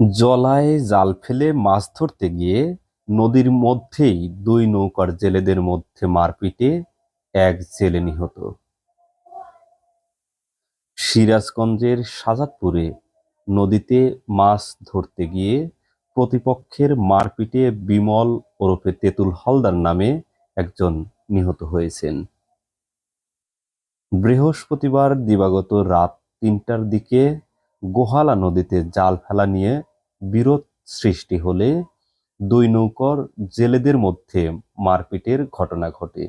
জলায় জাল ফেলে মাছ ধরতে গিয়ে নদীর মধ্যেই দুই নৌকার জেলেদের মধ্যে মারপিটে এক জেলে নিহত। সিরাজগঞ্জের সাজাদপুরে নদীতে মাছ ধরতে গিয়ে প্রতিপক্ষের মারপিটে বিমল ওরফে তেঁতুল হালদার নামে একজন নিহত হয়েছেন। বৃহস্পতিবার দিবাগত রাত তিনটার দিকে গোহালা নদীতে জাল ফেলা নিয়ে বিরোধ সৃষ্টি হলে দুই নৌকর জেলেদের মধ্যে মারপিটের ঘটনা ঘটে।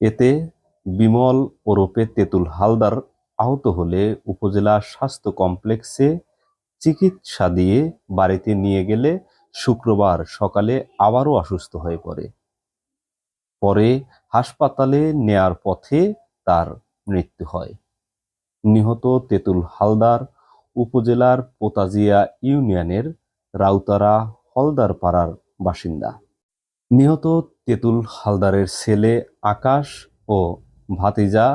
এতে বিমল ওরফে তেঁতুল হালদার আহত হলে উপজেলা স্বাস্থ্য কমপ্লেক্সে চিকিৎসা দিয়ে বাড়িতে নিয়ে গেলে শুক্রবার সকালে আবারও অসুস্থ হয়ে পড়ে। পরে হাসপাতালে নেয়ার পথে তার মৃত্যু হয়। নিহত তেতুল হালদার উপজেলার পোতাজিয়া ইউনিয়নের রাউতারা হলদার পাড়ার বাসিন্দা। নিহত তেতুল হালদারের ছেলে আকাশ ও ভাতিজা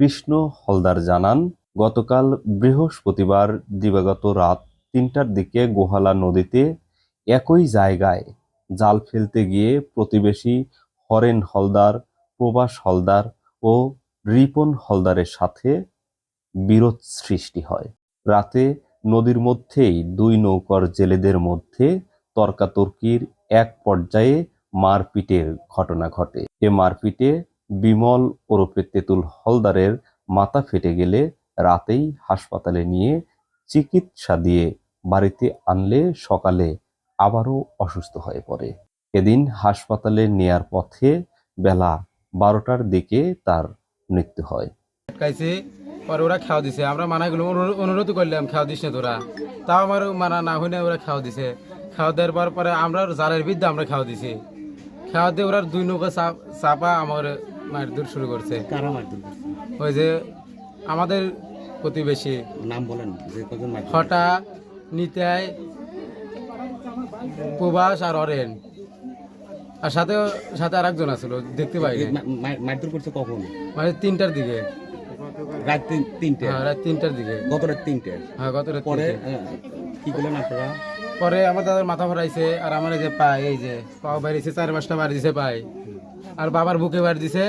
কৃষ্ণ হলদার জানান, গতকাল বৃহস্পতিবার দিবাগত রাত তিনটার দিকে গোহালা নদীতে একই জায়গায় জাল ফেলতে গিয়ে প্রতিবেশী হরেন হলদার প্রবাস হলদার ও রিপন হলদারের সাথে বিরোধ সৃষ্টি হয়। রাতে নদীর মধ্যেই দুই নৌকার জেলেদের মধ্যে তর্কাতর্কির এক পর্যায়ে মারপিটের ঘটনা ঘটে। এ মারপিটে বিমল ওরফে তেঁতুল হলদারের মাথা ফেটে গেলে রাতেই হাসপাতালে নিয়ে চিকিৎসা দিয়ে বাড়িতে আনলে সকালে আবারও অসুস্থ হয়ে পড়ে। এদিন হাসপাতালে নেয়ার পথে বেলা বারোটার দিকে তার মৃত্যু হয়। পরে ওরা খাওয়া দিছে। আমরা মানা গুলো অনুরোধ করলাম খাওয়া দিস না তোরা। তাও আমার মানা না হইলে ওরা খাওয়া দিছে। খাওয়া দেওয়ার পর পরে আমরা জালের বিদ্যা আমরা খাওয়া দিছি। খাওয়া দিয়ে ওরা দুই নৌকা চাপ- আমার মায়ের দূর শুরু করছে। ওই যে আমাদের প্রতিবেশী। নাম বলেন হটা নিতাই প্রবাস আর অরেন। আর সাথে সাথে আর একজন আসলো দেখতে পাই মারধর করছে কখন? মানে তিনটার দিকে। রাত তিনটে। হ্যাঁ রাত তিনটার দিকে। গত রাত তিনটে। হ্যাঁ গত রাত পরে কি করলেন আপনারা? পরে আমার দাদার মাথা ভরাইছে আর আমার এই যে পায় এই যে পাও বাড়িছে চার পাঁচটা বাড়ি দিছে পায়। আর বাবার বুকে বাড়ি দিছে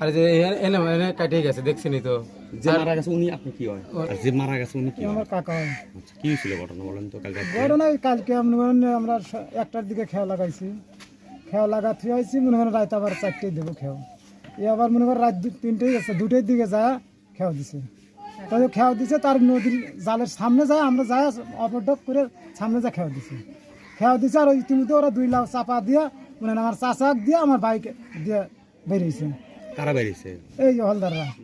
আর যে এ- এনে এনে কাটিয়ে গেছে দেখছিনি তো। যে মারা গেছে উনি আপনি কি হয়? আর যে মারা গেছে উনি কি হয়? আমার কাকা হয়। আচ্ছা, কি হয়েছিল ঘটনা বলেন তো কালকে কালকে আমরা একটার দিকে খেয়া লাগাইছি। খেয়া লাগা থুয়ে আইছি মনে করেন রাত আবার চারটেই দেবো খেয়াও এ আবার মনে করেন রাত দু- তিনটেই গেছে দুটোর দিকে যা খেয়াও দিছে। তাই খেয়াও দিছে তার নদীর জালের সামনে যায় আমরা যাই অপরডক করে সামনে যা খেয়াও দিছে। খেয়াও দিছে আর ওই ইতিমধ্যে ওরা দুই লাখ চাপা দিয়া মানে আমার চাচাক দিয়ে আমার বাইক দিয়ে বেরিয়েছে। কারা বেরিয়েছে? এই হলদাররা।